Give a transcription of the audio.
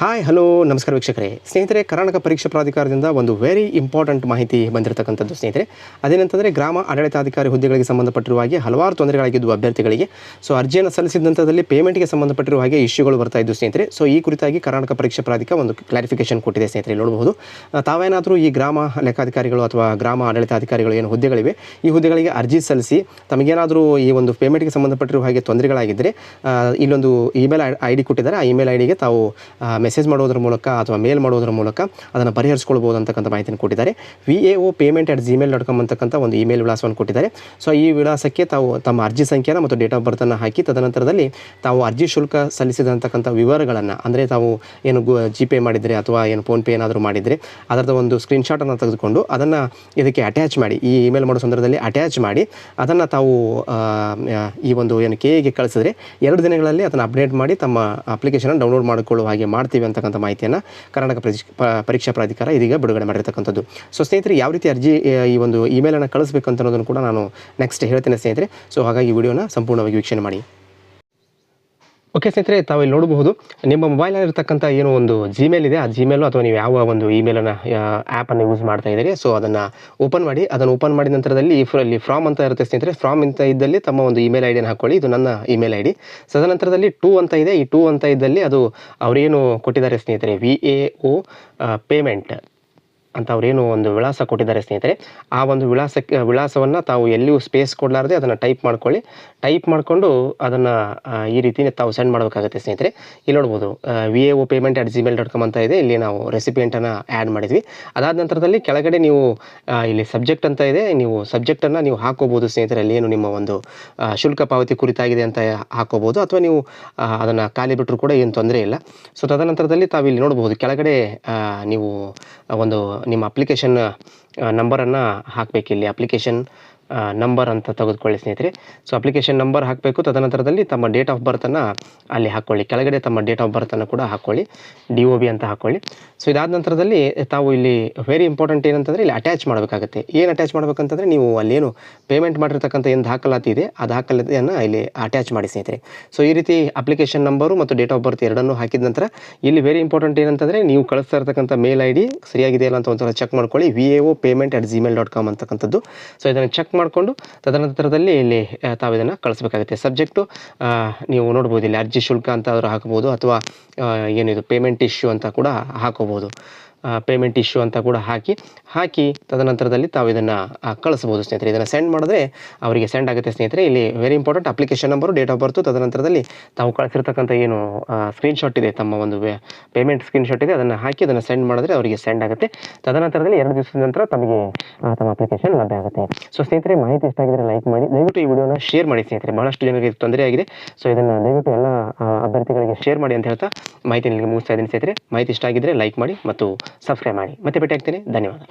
Hi hello ನಮಸ್ಕಾರ ವೀಕ್ಷಕರೇ. ಸ್ನೇಹಿತರೆ, ಕರ್ನಾಟಕ ಪರೀಕ್ಷಾ ಪ್ರಾಧಿಕಾರದಿಂದ ಒಂದು ವೆರಿ ಇಂಪಾರ್ಟೆಂಟ್ ಮಾಹಿತಿ ಬಂದಿರತಕ್ಕಂಥದ್ದು ಸ್ನೇಹಿತರೆ. ಅದೇನಂತಂದರೆ, ಗ್ರಾಮ ಆಡಳಿತಾಧಿಕಾರಿ ಹುದ್ದೆಗಳಿಗೆ ಸಂಬಂಧಪಟ್ಟಿರುವ ಹಾಗೆ ಹಲವಾರು ತೊಂದರೆಗಳಾಗಿದ್ದು ಅಭ್ಯರ್ಥಿಗಳಿಗೆ ಸೊ ಅರ್ಜಿಯನ್ನು ಸಲ್ಲಿಸಿದ ನಂತರದಲ್ಲಿ ಪೇಮೆಂಟ್ಗೆ ಸಂಬಂಧಪಟ್ಟಿರುವ ಹಾಗೆ ಇಶ್ಯೂಗಳು ಬರ್ತಾ ಇದ್ದು ಸ್ನೇಹಿತರೆ. ಸೊ ಈ ಕುರಿತಾಗಿ ಕರ್ನಾಟಕ ಪರೀಕ್ಷಾ ಪ್ರಾಧಿಕಾರ ಒಂದು ಕ್ಲಾರಿಫಿಕೇಶನ್ ಕೊಟ್ಟಿದೆ ಸ್ನೇಹಿತರೆ ನೋಡಬಹುದು. ತಾವೇನಾದರೂ ಈ ಗ್ರಾಮ ಲೆಕ್ಕಾಧಿಕಾರಿಗಳು ಅಥವಾ ಗ್ರಾಮ ಆಡಳಿತಾಧಿಕಾರಿಗಳು ಏನು ಹುದ್ದೆಗಳಿವೆ, ಈ ಹುದ್ದೆಗಳಿಗೆ ಅರ್ಜಿ ಸಲ್ಲಿಸಿ ತಮಗೇನಾದರೂ ಈ ಒಂದು ಪೇಮೆಂಟ್ಗೆ ಸಂಬಂಧಪಟ್ಟಿರುವ ಹಾಗೆ ತೊಂದರೆಗಳಾಗಿದ್ದರೆ ಇಲ್ಲೊಂದು ಇಮೇಲ್ ಐ ಡಿ ಕೊಟ್ಟಿದ್ದಾರೆ. ಆ ಇಮೇಲ್ ಐ ಡಿಗೆ ತಾವು ಮೆಸೇಜ್ ಮಾಡೋದ್ರ ಮೂಲಕ ಅಥವಾ ಮೇಲ್ ಮಾಡೋದ್ರ ಮೂಲಕ ಅದನ್ನು ಪರಿಹರಿಸ್ಕೊಳ್ಬೋದು ಅಂತಕ್ಕಂಥ ಮಾಹಿತಿಯನ್ನು ಕೊಟ್ಟಿದ್ದಾರೆ. V A O payment at Gmail dot com ಅಂತಕ್ಕಂಥ ಒಂದು ಇಮೇಲ್ ವಿಳಾಸವನ್ನು ಕೊಟ್ಟಿದ್ದಾರೆ. ಸೊ ಈ ವಿಳಾಸಕ್ಕೆ ತಾವು ತಮ್ಮ ಅರ್ಜಿ ಸಂಖ್ಯೆನ ಮತ್ತು ಡೇಟ್ ಆಫ್ ಬರ್ತನ್ನು ಹಾಕಿ ತದನಂತರದಲ್ಲಿ ತಾವು ಅರ್ಜಿ ಶುಲ್ಕ ಸಲ್ಲಿಸಿದಂತಕ್ಕಂಥ ವಿವರಗಳನ್ನು, ಅಂದರೆ ತಾವು ಏನು ಗು ಜಿ ಪೇ ಮಾಡಿದರೆ ಅಥವಾ ಏನು ಫೋನ್ಪೇ ಏನಾದರೂ ಮಾಡಿದರೆ ಅದರದ ಒಂದು ಸ್ಕ್ರೀನ್ಶಾಟನ್ನು ತೆಗೆದುಕೊಂಡು ಅದನ್ನು ಇದಕ್ಕೆ ಅಟ್ಯಾಚ್ ಮಾಡಿ, ಈ ಇಮೇಲ್ ಮಾಡೋ ಸಂದರ್ಭದಲ್ಲಿ ಅಟ್ಯಾಚ್ ಮಾಡಿ ಅದನ್ನು ತಾವು ಈ ಒಂದು ಏನು ಕೆ ಎಗೆ ಕಳಿಸಿದ್ರೆ ಎರಡು ದಿನಗಳಲ್ಲಿ ಅದನ್ನು ಅಪ್ಡೇಟ್ ಮಾಡಿ ತಮ್ಮ ಅಪ್ಲಿಕೇಶನ್ ಡೌನ್ಲೋಡ್ ಮಾಡಿಕೊಳ್ಳುವ ಹಾಗೆ ಮಾಡ್ತೀವಿ. ಅಂತಕ್ಕಂಥ ಮಾಹಿತಿಯನ್ನು ಕರ್ನಾಟಕ ಪರೀಕ್ಷಾ ಪ್ರಾಧಿಕಾರ ಇದೀಗ ಬಿಡುಗಡೆ ಮಾಡಿರ್ತಕ್ಕಂಥದ್ದು. ಸೊ ಸ್ನೇಹಿತರೆ, ಯಾವ ರೀತಿ ಅರ್ಜಿ ಈ ಒಂದು ಇಮೇಲನ್ನು ಕಳಿಸ್ಬೇಕು ಅಂತ ಅನ್ನೋದನ್ನು ಕೂಡ ನಾನು ನೆಕ್ಸ್ಟ್ ಹೇಳ್ತೇನೆ ಸ್ನೇಹಿತರೆ. ಸೊ ಹಾಗಾಗಿ ವಿಡಿಯೋನ ಸಂಪೂರ್ಣವಾಗಿ ವೀಕ್ಷಣೆ ಮಾಡಿ. ಓಕೆ ಸ್ನೇಹಿತರೆ, ತಾವು ಇಲ್ಲಿ ನೋಡಬಹುದು, ನಿಮ್ಮ ಮೊಬೈಲಲ್ಲಿರ್ತಕ್ಕಂಥ ಏನು ಒಂದು ಜಿಮೇಲ್ ಇದೆ. ಆ ಜಿಮೇಲು ಅಥವಾ ನೀವು ಯಾವ ಒಂದು ಇಮೇಲನ್ನು ಆ್ಯಪನ್ನು ಯೂಸ್ ಮಾಡ್ತಾ ಇದ್ದೀರಿ ಸೊ ಅದನ್ನು ಓಪನ್ ಮಾಡಿ, ಅದನ್ನು ಓಪನ್ ಮಾಡಿದ ನಂತರದಲ್ಲಿ ಇಲ್ಲಿ ಫ್ರಾಮ್ ಅಂತ ಇರುತ್ತೆ ಸ್ನೇಹಿತರೆ. ಫ್ರಾಮ್ ಅಂತ ಇದ್ದಲ್ಲಿ ತಮ್ಮ ಒಂದು ಇಮೇಲ್ ಐ ಡಿಯನ್ನು ಹಾಕೊಳ್ಳಿ, ಇದು ನನ್ನ ಇಮೇಲ್ ಐ ಡಿ ಸದನಂತರದಲ್ಲಿ ಟೂ ಅಂತ ಇದೆ. ಈ ಟೂ ಅಂತ ಇದ್ದಲ್ಲಿ ಅದು ಅವರೇನು ಕೊಟ್ಟಿದ್ದಾರೆ ಸ್ನೇಹಿತರೆ? ವಿ ಎ ಒ ಪೇಮೆಂಟ್ ಅಂತ ಅವರೇನು ಒಂದು ವಿಳಾಸ ಕೊಟ್ಟಿದ್ದಾರೆ ಸ್ನೇಹಿತರೆ, ಆ ಒಂದು ವಿಳಾಸಕ್ಕೆ, ವಿಳಾಸವನ್ನು ತಾವು ಎಲ್ಲಿಯೂ ಸ್ಪೇಸ್ ಕೊಡಲಾರದೆ ಅದನ್ನು ಟೈಪ್ ಮಾಡ್ಕೊಳ್ಳಿ. ಟೈಪ್ ಮಾಡಿಕೊಂಡು ಅದನ್ನು ಈ ರೀತಿ ತಾವು ಸೆಂಡ್ ಮಾಡಬೇಕಾಗುತ್ತೆ ಸ್ನೇಹಿತರೆ. ಇಲ್ಲಿ ನೋಡ್ಬೋದು V A O payment at Gmail dot com ಅಂತ ಇದೆ. ಇಲ್ಲಿ ನಾವು ರೆಸಿಪಿಯೆಂಟನ್ನು ಆ್ಯಡ್ ಮಾಡಿದ್ವಿ. ಅದಾದ ನಂತರದಲ್ಲಿ ಕೆಳಗಡೆ ನೀವು ಇಲ್ಲಿ ಸಬ್ಜೆಕ್ಟ್ ಅಂತ ಇದೆ. ನೀವು ಸಬ್ಜೆಕ್ಟನ್ನು ನೀವು ಹಾಕೋಬೋದು ಸ್ನೇಹಿತರೆ. ಅಲ್ಲಿ ಏನು ನಿಮ್ಮ ಒಂದು ಶುಲ್ಕ ಪಾವತಿ ಕುರಿತಾಗಿದೆ ಅಂತ ಹಾಕೋಬೋದು. ಅಥವಾ ನೀವು ಅದನ್ನು ಖಾಲಿ ಬಿಟ್ಟರು ಕೂಡ ಏನು ತೊಂದರೆ ಇಲ್ಲ. ಸೊ ತದನಂತರದಲ್ಲಿ ತಾವು ಇಲ್ಲಿ ನೋಡ್ಬೋದು, ಕೆಳಗಡೆ ನೀವು ಒಂದು ನಿಮ್ಮ ಅಪ್ಲಿಕೇಶನ್ ನಂಬರನ್ನು ಹಾಕಬೇಕು ಇಲ್ಲಿ ಅಪ್ಲಿಕೇಶನ್ ನಂಬರ್ ಅಂತ ತೆಗೆದುಕೊಳ್ಳಿ, ಸ್ನೇಹಿತರೆ. ಸೊ ಅಪ್ಲಿಕೇಶನ್ ನಂಬರ್ ಹಾಕಬೇಕು. ತದನಂತರದಲ್ಲಿ ತಮ್ಮ ಡೇಟ್ ಆಫ್ ಬರ್ತನ್ನು ಅಲ್ಲಿ ಹಾಕ್ಕೊಳ್ಳಿ ಕೆಳಗಡೆ ತಮ್ಮ ಡೇಟ್ ಆಫ್ ಬರ್ತನ್ನು ಕೂಡ ಹಾಕ್ಕೊಳ್ಳಿ ಡಿ ಒ ಬಿ ಅಂತ ಹಾಕ್ಕೊಳ್ಳಿ ಸೊ ಇದಾದ ನಂತರದಲ್ಲಿ ತಾವು ಇಲ್ಲಿ ವೆರಿ ಇಂಪಾರ್ಟೆಂಟ್ ಏನಂತಂದರೆ ಇಲ್ಲಿ ಅಟ್ಯಾಚ್ ಮಾಡಬೇಕಾಗುತ್ತೆ. ಏನು ಅಟ್ಯಾಚ್ ಮಾಡಬೇಕಂತಂದರೆ ನೀವು ಅಲ್ಲೇನು ಪೇಮೆಂಟ್ ಮಾಡಿರ್ತಕ್ಕಂಥ ಏನು ದಾಖಲಾತಿ ಇದೆ. ಆ ದಾಖಲಾತಿಯನ್ನು ಇಲ್ಲಿ ಅಟ್ಯಾಚ್ ಮಾಡಿ, ಸ್ನೇಹಿತರೆ. ಸೊ ಈ ರೀತಿ ಅಪ್ಲಿಕೇಶನ್ ನಂಬರು ಮತ್ತು ಡೇಟ್ ಆಫ್ ಬರ್ತ್ ಎರಡನ್ನೂ ಹಾಕಿದ ನಂತರ ಇಲ್ಲಿ ವೆರಿ ಇಂಪಾರ್ಟೆಂಟ್ ಏನಂತಂದರೆ ನೀವು ಕಳಿಸ್ತಾ ಇರ್ತಕ್ಕಂಥ ಮೇಲ್ ಐ ಡಿ ಸರಿಯಾಗಿದೆಯಲ್ಲ ಅಂತ ಒಂದ್ಸಲ ಚೆಕ್ ಮಾಡ್ಕೊಳ್ಳಿ. V A O payment at Gmail dot com ಅಂತಕ್ಕಂಥದ್ದು. ಸೊ ಇದನ್ನು ಚೆಕ್ ಮಾಡಿಕೊಂಡು ತದನಂತರದಲ್ಲಿ ಇಲ್ಲಿ ತಾವು ಇದನ್ನು ಕಳಿಸ್ಬೇಕಾಗುತ್ತೆ. ಸಬ್ಜೆಕ್ಟು ನೀವು ನೋಡ್ಬೋದು ಇಲ್ಲಿ ಅರ್ಜಿ ಶುಲ್ಕ ಅಂತ ಆದರೂ ಹಾಕ್ಬೋದು ಅಥವಾ ಏನಿದು ಪೇಮೆಂಟ್ ಇಶ್ಯೂ ಅಂತ ಕೂಡ ಹಾಕೋಬೋದು. ಪೇಮೆಂಟ್ ಇಶ್ಯೂ ಅಂತ ಕೂಡ ಹಾಕಿ ಹಾಕಿ ತದನಂತರದಲ್ಲಿ ತಾವು ಇದನ್ನು ಕಳಿಸ್ಬೋದು ಸ್ನೇಹಿತರೆ. ಇದನ್ನು ಸೆಂಡ್ ಮಾಡಿದ್ರೆ ಅವರಿಗೆ ಸೆಂಡ್ ಆಗುತ್ತೆ ಸ್ನೇಹಿತರೆ. ಇಲ್ಲಿ very important application number date of birth ತದನಂತರದಲ್ಲಿ ತಾವು ಕಳಿಸಿರ್ತಕ್ಕಂಥ ಏನು ಸ್ಕ್ರೀನ್ಶಾಟ್ ಇದೆ, ತಮ್ಮ ಒಂದು ಪೇಮೆಂಟ್ ಸ್ಕ್ರೀನ್ಶಾಟ್ ಇದೆ. ಅದನ್ನು ಹಾಕಿ ಅದನ್ನು ಸೆಂಡ್ ಮಾಡಿದ್ರೆ ಅವರಿಗೆ ಸೆಂಡ್ ಆಗುತ್ತೆ. ತದನಂತರದಲ್ಲಿ ಎರಡು ದಿವಸದ ನಂತರ ತಮಗೆ ತಮ್ಮ ಅಪ್ಲಿಕೇಶನ್ ಲಭ್ಯ ಆಗುತ್ತೆ. ಸೊ ಸ್ನೇಹಿತರೆ ಮಾಹಿತಿ ಇಷ್ಟ ಆಗಿದ್ರೆ ಲೈಕ್ ಮಾಡಿ, ದಯವಿಟ್ಟು ಈ ವಿಡಿಯೋನ ಶೇರ್ ಮಾಡಿ ಸ್ನೇಹಿತರೆ. ಬಹಳಷ್ಟು ಜನರಿಗೆ ತೊಂದರೆ ಆಗಿದೆ. ಸೊ ಇದನ್ನು ದಯವಿಟ್ಟು ಎಲ್ಲ ಅಭ್ಯರ್ಥಿಗಳಿಗೆ ಶೇರ್ ಮಾಡಿ ಅಂತ ಹೇಳ್ತಾ ಮಾಹಿತಿ ನಿಮಗೆ ಮುಗಿಸ್ತಾ ಇದ್ದೀನಿ ಸ್ನೇಹಿತರೆ. ಮಾಹಿತಿ ಇಷ್ಟ ಆಗಿದ್ರೆ ಲೈಕ್ ಮಾಡಿ ಮತ್ತು ಸಬ್ಸ್ಕ್ರೈಬ್ ಮಾಡಿ. ಮತ್ತೆ ಭೇಟಿ ಆಗ್ತೇನೆ ಧನ್ಯವಾದ.